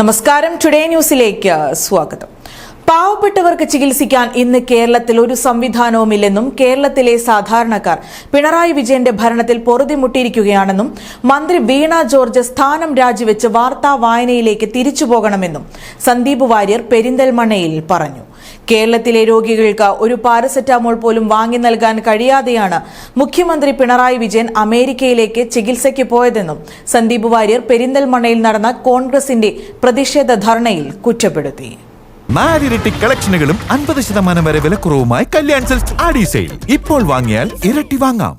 നമസ്കാരം. ടുഡേ ന്യൂസിലേക്ക് സ്വാഗതം. പാവപ്പെട്ടവർക്ക് ചികിത്സിക്കാൻ ഇന്ന് കേരളത്തിൽ ഒരു സംവിധാനവുമില്ലെന്നും കേരളത്തിലെ സാധാരണക്കാർ പിണറായി വിജയന്റെ ഭരണത്തിൽ പൊറുതിമുട്ടിയിരിക്കുകയാണെന്നും മന്ത്രി വീണ ജോർജ് സ്ഥാനം രാജിവെച്ച് വാർത്താ വായനയിലേക്ക് തിരിച്ചുപോകണമെന്നും സന്ദീപ് വാര്യർ പെരിന്തൽമണ്ണയിൽ പറഞ്ഞു. കേരളത്തിലെ രോഗികൾക്ക് ഒരു പാരസെറ്റാമോൾ പോലും വാങ്ങി നൽകാൻ കഴിയാതെയാണ് മുഖ്യമന്ത്രി പിണറായി വിജയൻ അമേരിക്കയിലേക്ക് ചികിത്സയ്ക്ക് പോയതെന്നും സന്ദീപ് വാര്യർ പെരിന്തൽമണ്ണയിൽ നടന്ന കോൺഗ്രസിന്റെ പ്രതിഷേധ ധർണയിൽ കുറ്റപ്പെടുത്തി. നാലിരട്ടി കളക്ഷനുകളും അൻപത് ശതമാനം വരെ വിലക്കുറവുമായി കല്യാൺ സെൽസ് സെയിൽ ഇപ്പോൾ വാങ്ങിയാൽ ഇരട്ടി വാങ്ങാം.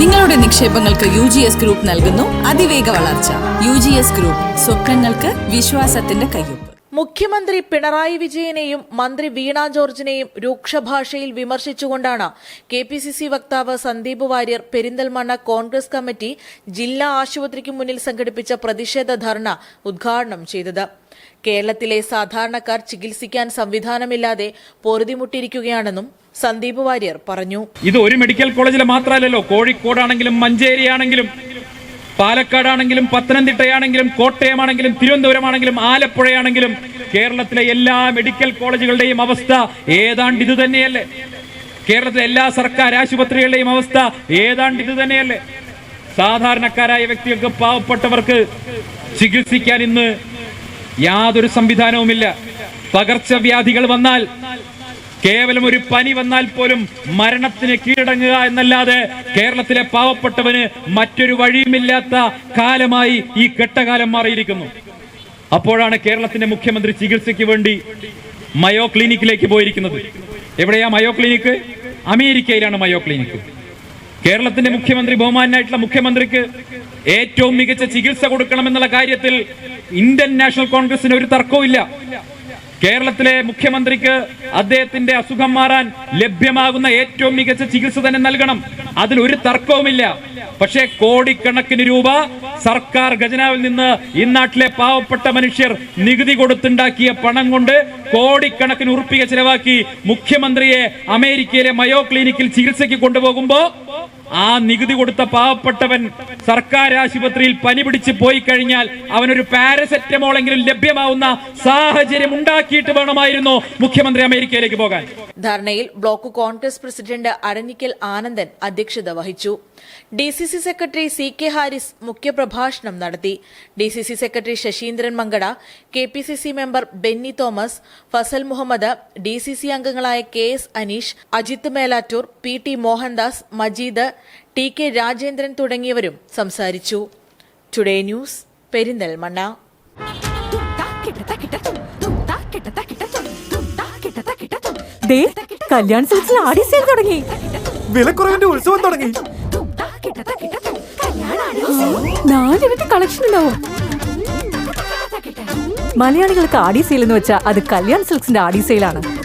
നിങ്ങളുടെ നിക്ഷേപങ്ങൾക്ക് യു ജി എസ് ഗ്രൂപ്പ് നൽകുന്നു അതിവേഗ വളർച്ച. യു ജി എസ് ഗ്രൂപ്പ് സ്വപ്നങ്ങൾക്ക് വിശ്വാസത്തിന്റെ കയ്യൊപ്പ്. മുഖ്യമന്ത്രി പിണറായി വിജയനെയും മന്ത്രി വീണ ജോർജിനെയും രൂക്ഷഭാഷയിൽ വിമർശിച്ചുകൊണ്ടാണ് കെ പി സി സി വക്താവ് സന്ദീപ് വാര്യർ പെരിന്തൽമണ്ണ കോൺഗ്രസ് കമ്മിറ്റി ജില്ലാ ആശുപത്രിക്ക് മുന്നിൽ സംഘടിപ്പിച്ച പ്രതിഷേധ ധർണ ഉദ്ഘാടനം ചെയ്തത്. കേരളത്തിലെ സാധാരണക്കാർ ചികിത്സിക്കാൻ സംവിധാനമില്ലാതെ പൊറുതിമുട്ടിയിരിക്കുകയാണെന്നും സന്ദീപ് വാര്യർ പറഞ്ഞു. ഇത് ഒരു മെഡിക്കൽ കോളേജിൽ മാത്രമല്ലല്ലോ. കോഴിക്കോടാണെങ്കിലും മഞ്ചേരിയാണെങ്കിലും പാലക്കാടാണെങ്കിലും പത്തനംതിട്ടയാണെങ്കിലും കോട്ടയമാണെങ്കിലും തിരുവനന്തപുരമാണെങ്കിലും ആലപ്പുഴയാണെങ്കിലും കേരളത്തിലെ എല്ലാ മെഡിക്കൽ കോളേജുകളുടെയും അവസ്ഥ ഏതാണ്ട് ഇത് തന്നെയല്ലേ? കേരളത്തിലെ എല്ലാ സർക്കാർ ആശുപത്രികളുടെയും അവസ്ഥ ഏതാണ്ട് ഇത് തന്നെയല്ലേ? സാധാരണക്കാരായ വ്യക്തികൾക്ക് പാവപ്പെട്ടവർക്ക് ചികിത്സിക്കാൻ ഇന്ന് യാതൊരു സംവിധാനവുമില്ല. പകർച്ചവ്യാധികൾ വന്നാൽ കേവലം ഒരു പനി വന്നാൽ പോലും മരണത്തിന് കീഴടങ്ങുക എന്നല്ലാതെ കേരളത്തിലെ പാവപ്പെട്ടവന് മറ്റൊരു വഴിയുമില്ലാത്ത കാലമായി ഈ കെട്ടകാലം മാറിയിരിക്കുന്നു. അപ്പോഴാണ് കേരളത്തിന്റെ മുഖ്യമന്ത്രി ചികിത്സയ്ക്ക് വേണ്ടി മയോ ക്ലിനിക്കിലേക്ക് പോയിരിക്കുന്നത്. എവിടെയാ മയോ ക്ലിനിക്ക്? അമേരിക്കയിലാണ് മയോ ക്ലിനിക്ക്. കേരളത്തിന്റെ മുഖ്യമന്ത്രി ബഹുമാനായിട്ടുള്ള മുഖ്യമന്ത്രിക്ക് ഏറ്റവും മികച്ച ചികിത്സ കൊടുക്കണമെന്നുള്ള കാര്യത്തിൽ ഇന്ത്യൻ നാഷണൽ കോൺഗ്രസിന് ഒരു തർക്കവുമില്ല. കേരളത്തിലെ മുഖ്യമന്ത്രിക്ക് അദ്ദേഹത്തിന്റെ അസുഖം മാറാൻ ലഭ്യമാകുന്ന ഏറ്റവും മികച്ച ചികിത്സ തന്നെ നൽകണം. അതിൽ ഒരു തർക്കവുമില്ല. പക്ഷേ കോടിക്കണക്കിന് രൂപ സർക്കാർ ഖജനാവിൽ നിന്ന് ഈ നാട്ടിലെ പാവപ്പെട്ട മനുഷ്യർ നികുതി കൊടുത്തുണ്ടാക്കിയ പണം കൊണ്ട് കോടിക്കണക്കിന് ഉറുപ്പിക ചിലവാക്കി മുഖ്യമന്ത്രിയെ അമേരിക്കയിലെ മയോ ക്ലിനിക്കിൽ ചികിത്സയ്ക്ക് കൊണ്ടുപോകുമ്പോ ആ നികുതി കൊടുത്ത പാവപ്പെട്ടവൻ സർക്കാർ ആശുപത്രിയിൽ പനി പിടിച്ച് പോയി കഴിഞ്ഞാൽ അവനൊരു പാരസെറ്റമോളെങ്കിലും ലഭ്യമാവുന്ന സാഹചര്യം ഉണ്ടാക്കിയിട്ട് വേണമായിരുന്നു മുഖ്യമന്ത്രി അമേരിക്കയിലേക്ക് പോകാൻ. ധർണയിൽ block Congress president Aranikkal Anandan അധ്യക്ഷത വഹിച്ചു. D C C secretary C K Haris മുഖ്യപ്രഭാഷണം നടത്തി. D C C secretary Saseendran Mankada K P C C member Benny Thomas Fasal Muhammad D C C അംഗങ്ങളായ K S Aneesh Ajith Melattur P T Mohandas Majeed T K Rajendran തുടങ്ങിയവരും സംസാരിച്ചു. Today news Perinthalmanna. ദേ Kalyan silks Aadi sale തുടങ്ങി. വിലക്കുറവിന്റെ ഉത്സവം തുടങ്ങി. നാലിരട്ടി collection ഉണ്ടാവും. മലയാളികൾക്ക് ആടി sale എന്ന് വെച്ചാൽ അത് കല്യാൺ സിൽക്സിന്റെ ആടി സെയിലാണ്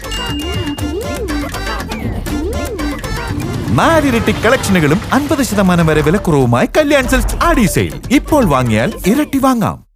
നാലിരട്ടി കളക്ഷനുകളും അൻപത് ശതമാനം വരെ വിലക്കുറവുമായി കല്യാൺ സെൽസ് ആഡി സെയിൽ. ഇപ്പോൾ വാങ്ങിയാൽ ഇരട്ടി വാങ്ങാം.